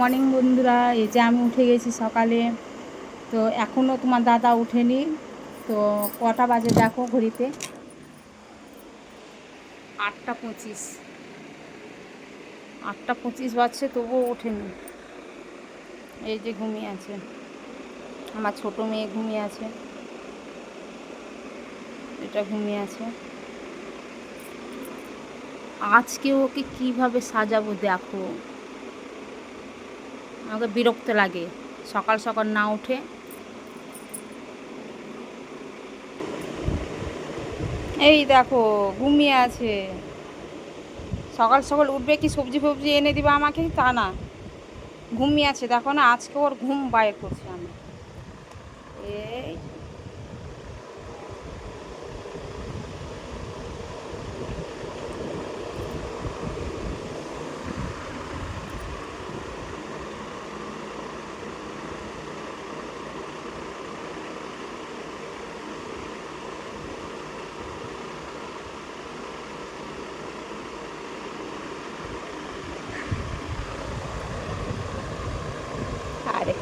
Morning বন্ধুরা, এই যে আমি উঠে গেছি সকালে। তো এখনও তোমার দাদা ওঠেনি। তো কটা বাজে দেখো ঘড়িতে? আটটা পঁচিশ। আটটা পঁচিশ বাজছে, তবুও ওঠেনি। এই যে ঘুমিয়ে আছে। আমার ছোট মেয়ে ঘুমিয়ে আছে। এটা ঘুমিয়ে আছে। আজকে ওকে কীভাবে সাজাবো দেখো। আমাকে বিরক্ত লাগে। সকাল সকাল না উঠে। এই দেখো, ঘুমিয়ে আছে। সকাল সকাল উঠবে কি সবজি ফবজি এনে দিবে আমাকে? তা না। ঘুমিয়ে আছে। দেখো না, আজকে ওর ঘুম বাইর করছে আমি এই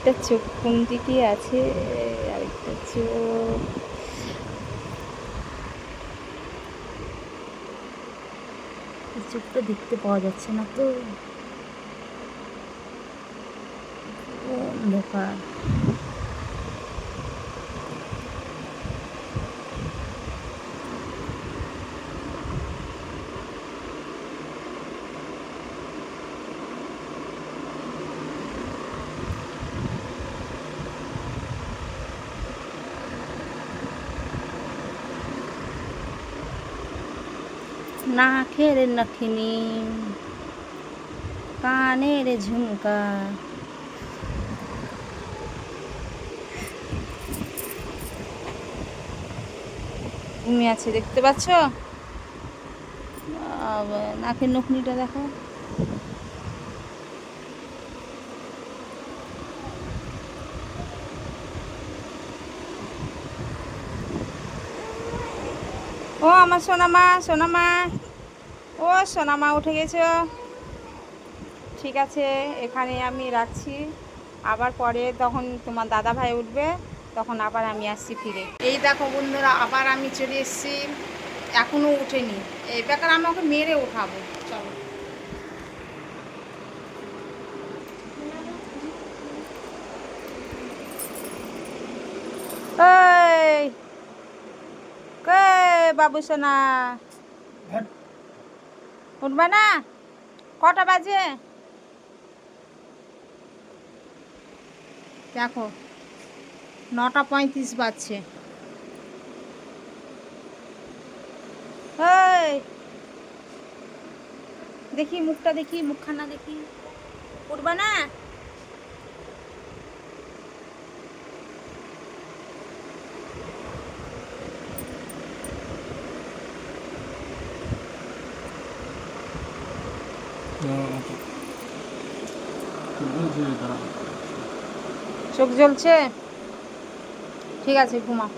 আরেকটা চোখ কোন দিকে আছে? আরেকটা চোখ। চোখটা দেখতে পাওয়া যাচ্ছে না তো। ও নাকের নখিনী কানের ঝুমকা। ঘুমিয়ে আছে দেখতে পাচ্ছ? নাকের নখনিটা দেখো ও আমার সোনামা সোনামা। ও সোনামা, উঠে গেছ? ঠিক আছে, এখানে আমি রাখছি। আবার পরে তখন তোমার দাদা ভাই উঠবে, তখন আবার আমি আসছি ফিরে। এই দেখো বন্ধুরা, আবার আমি চলে এসছি। এখনও উঠেনি। এই বেকার, আমি ওকে মেরে উঠাবো চলো এই কে বাবু সোনা উঠবে না? কটা বাজে? দেখো নটা পঁয়ত্রিশ বাজছে। দেখি মুখটা দেখি মুখখানা দেখি। উঠবে না? চোখ জ্বলছে? ঠিক আছে ঘুমাও।